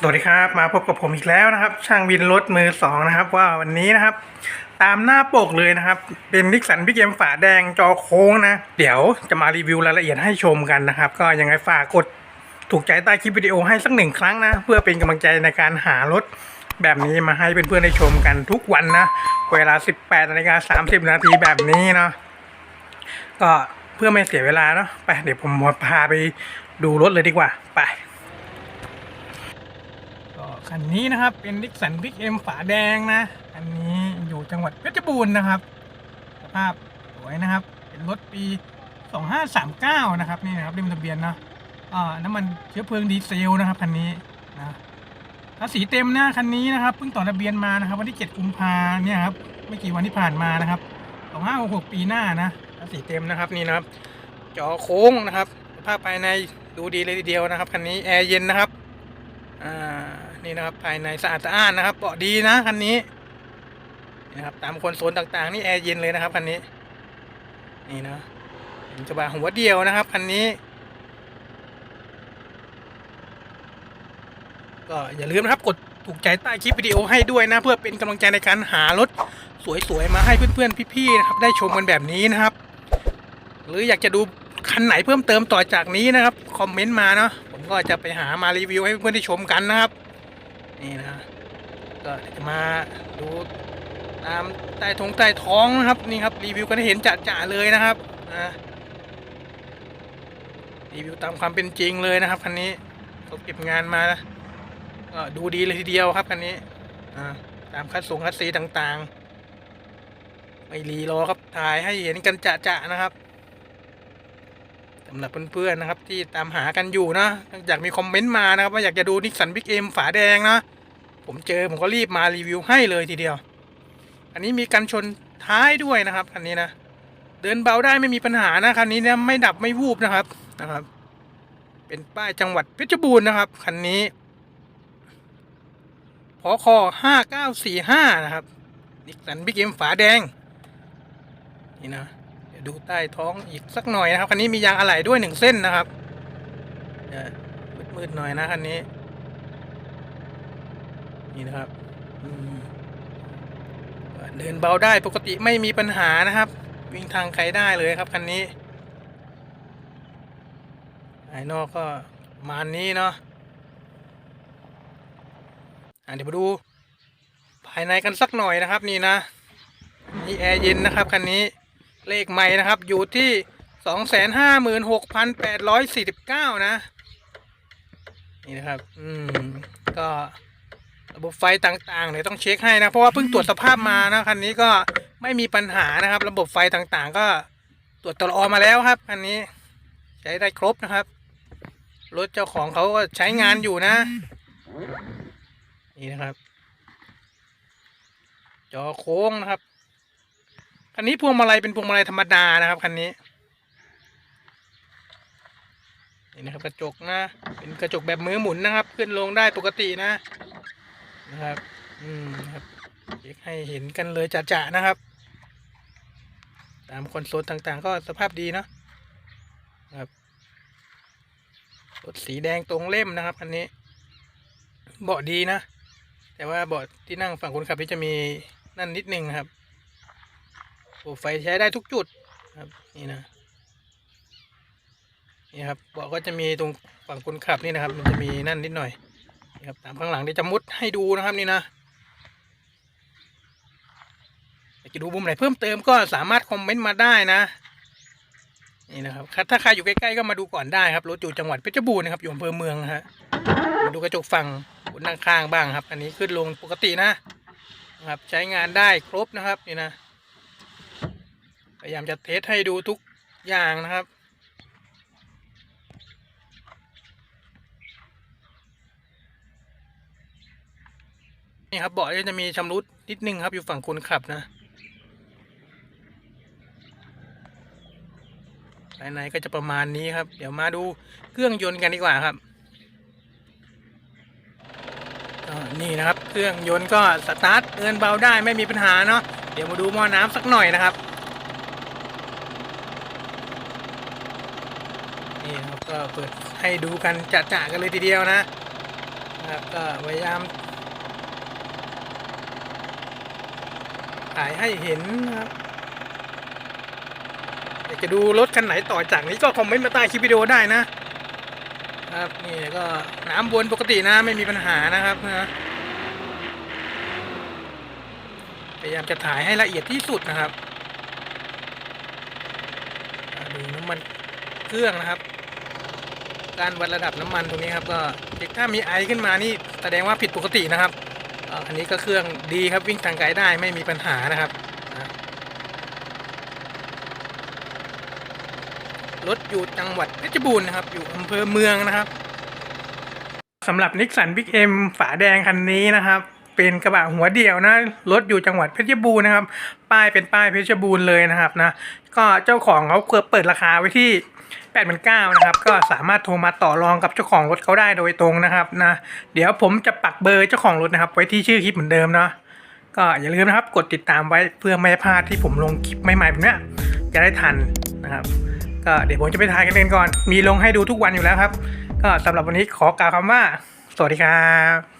สวัสดีครับมาพบกับผมอีกแล้วนะครับ ช่างวินรถมือสองนะครับ ว่าวันนี้นะครับ ตามหน้าปกเลยนะครับ เป็นนิกสันพี่เกมฝาแดงจอโค้งนะ เดี๋ยวจะมารีวิวรายละเอียดให้ชมกันนะครับ ก็ยังไงฝากกดถูกใจใต้คลิปวิดีโอให้สักหนึ่งครั้งนะ เพื่อเป็นกำลังใจในการหารถแบบนี้มาให้เพื่อนๆได้ชมกันทุกวันนะ เวลา 18นาฬิกา30 นาทีแบบนี้เนาะก็เพื่อไม่เสียเวลาเนาะไปเดี๋ยวผมพาไปดูรถเลยดีกว่าไป คันนี้นะครับ เป็นดิกสันพิกเอ็มฝาแดงนะอันนี้อยู่จังหวัดเพชรบูรณ์นะครับ สภาพสวยนะครับ เป็นรถปี 2539 นะครับนี่นะครับเล่มทะเบียนเนาะอ่าน้ำมันเชื้อเพลิงดีเซลนะครับคันนี้นะภาษีเต็มนะคันนี้นะครับเพิ่งต่อทะเบียนมานะครับ วันที่ 7 กุมภาเนี่ยครับไม่กี่วันที่ผ่านมานะครับ 2566 ปีหน้านะภาษีเต็มนะครับนี่นะครับจอโค้งนะครับสภาพภายในดูดีเลยทีเดียวนะครับคันนี้แอร์เย็นนะครับ นี่นะครับภายในสะอาดสะอ้านนะครับเบาะดีนะคันนี้นะครับตามคนโซลต่างๆ นี่แอร์เย็นเลยนะครับคันนี้ นี่นะเป็นกระบะหัวเดียวนะครับคันนี้ ก็อย่าลืมนะครับกดถูกใจใต้คลิปวิดีโอให้ด้วยนะ เพื่อเป็นกำลังใจในการหารถสวยๆมาให้เพื่อนๆพี่ๆนะครับ ได้ชมกันแบบนี้นะครับ หรืออยากจะดูคันไหนเพิ่มเติมต่อจากนี้นะครับ คอมเมนต์มาเนาะผมก็จะไปหามารีวิวให้เพื่อนๆได้ชมกันนะครับ นี่นะก็จะมาดูตามใต้ทงใต้ท้องนะครับนี่ครับรีวิวกันให้เห็นจะๆเลยนะครับนะรีวิวตามความเป็นจริงเลยนะครับคันนี้เขาเก็บงานมานะก็ดูดีเลยทีเดียวครับคันนี้ตามคัดส่งคัดสีต่างๆ ไม่รีรอครับถ่ายให้เห็นกันจะๆนะครับ สำหรับเพื่อนๆนะครับ ที่ตามหากันอยู่นะอยากมีคอมเมนต์มานะครับว่าอยากจะดูนิสสันบิ๊กเอ็มฝาแดงนะ ผมเจอผมก็รีบมารีวิวให้เลยทีเดียว อันนี้มีกันชนท้ายด้วยนะครับคันนี้นะเดินเบาได้ไม่มีปัญหานะคันนี้เนี่ยไม่ดับไม่วูบนะครับนะครับ เป็นป้ายจังหวัดเพชรบูรณ์นะครับคันนี้พอคอห้าเก้าสี่ห้านะครับนิสสันบิ๊กเอ็มฝาแดงนี่นะ ดูใต้ท้องอีกสักหน่อยนะครับคันนี้มียางอะไหล่ด้วยหนึ่งเส้นนะครับมืดๆหน่อยนะคันนี้ นี่นะครับเดินเบาได้ปกติไม่มีปัญหานะครับ วิ่งทางไกลได้เลยครับคันนี้ภายนอกก็มาณนี้เนาะอะเดี๋ยวมาดู ภายในกันสักหน่อยนะครับ นี่นะ นี่แอร์เย็นนะครับคันนี้ เลขใหม่นะครับอยู่ที่สองแสนห้าหมื่นหกพันแปดร้อยสี่สิบเก้านะ นี่นะครับ อืม ก็ระบบไฟต่างๆเนี่ยต้องเช็คให้นะ เพราะว่าเพิ่งตรวจสภาพมานะคันนี้ก็ไม่มีปัญหานะครับ ระบบไฟต่างๆ ก็ตรวจตลอมาแล้วครับคันนี้ ใช้ได้ครบนะครับ รถเจ้าของเขาก็ใช้งานอยู่นะ นี่นะครับ จอโค้งนะครับ คันนี้พวงมาลัยเป็นพวงมาลัยธรรมดานะครับคันนี้นี่นะครับกระจกนะ เป็นกระจกแบบมือหมุนนะครับ ขึ้นลงได้ปกตินะ นะครับ อืมครับเช็คให้เห็นกันเลยจะๆนะครับ ตามคอนโซลต่างๆ ก็สภาพดีเนาะนะครับรถสีแดงตรงเล่มนะครับคันนี้ เบาะดีนะ แต่ว่าเบาะที่นั่งฝั่งคนขับนี่จะมีนั่นนิดนึงนะครับ โอ้ไฟใช้ได้ทุกจุดครับนี่นะนี่ครับเบาะก็จะมีตรงฝั่งคนขับนี่นะครับ มันจะมีนั่นนิดหน่อยนี่ครับตามข้างหลังที่จะมุดให้ดูนะครับนี่นะอยากจะดูมุมไหนเพิ่มเติมก็สามารถคอมเมนต์มาได้นะนี่นะครับถ้าใครอยู่ใกล้ๆก็มาดูก่อนได้ครับรถอยู่จังหวัดเพชรบูรณ์นะครับอยู่อำเภอเมืองนะฮะมาดูกระจกฝั่งคนนั่งข้างบ้างครับ อันนี้ขึ้นลงปกตินะนะครับ ใช้งานได้ครบนะครับนี่นะ ยายามจะเทสให้ดูทุกอย่างนะครับ นี่ครับเบาะจะมีชำรุดนิดนึงครับอยู่ฝั่งคนขับนะภายในก็จะประมาณนี้ครับ เดี๋ยวมาดูเครื่องยนต์กันดีกว่าครับนี่นะครับ เครื่องยนต์ก็สตาร์ทเดินเบาได้ไม่มีปัญหาเนาะเดี๋ยวมาดูหม้อน้ำสักหน่อยนะครับ นี่ครับก็เปิดให้ดูกันจะๆกันเลยทีเดียวนะครับก็พยายามถ่ายให้เห็นนะครับอยากจะดูรถคันไหนต่อจากนี้ก็คอมเมนต์มาใต้คลิปวิดีโอได้นะครับนี่ก็น้ำวนปกตินะไม่มีปัญหานะครับนะพยายามจะถ่ายให้ละเอียดที่สุดนะครับดูน้ำมันเครื่องนะครับ การวัดระดับน้ำมันตรงนี้ครับก็ถ้ามีไอขึ้นมานี่แสดงว่าผิดปกตินะครับ อันนี้ก็เครื่องดีครับวิ่งทางไกลได้ไม่มีปัญหานะครับรถอยู่จังหวัดเพชรบูรณ์นะครับ อยู่อำเภอเมืองนะครับสำหรับนิสสันบิ๊กเอ็มฝาแดงคันนี้นะครับ เป็นกระบะหัวเดียวนะรถอยู่จังหวัดเพชรบูรณ์นะครับ ป้ายเป็นป้ายเพชรบูรณ์เลยนะครับนะก็เจ้าของเขาเปิดราคาไว้ที่8ปดนเก้านะครับก็สามารถโทรมาต่อรองกับเจ้าของรถเขาได้โดยตรงนะครับนะเดี๋ยวผมจะปักเบอร์เจ้าของรถนะครับ ไว้ที่ชื่อคลิปเหมือนเดิมเนาะก็อย่าลืมนะครับกดติดตามไว้เพื่อไม่พลาดที่ผมลงคลิปใหม่ๆแบบนี้จะได้ทันนะครับ ก็เดี๋ยวผมจะไปถ่ายกันเองก่อน มีลงให้ดูทุกวันอยู่แล้วครับ ก็สำหรับวันนี้ขอกล่าวคำว่า สวัสดีครับ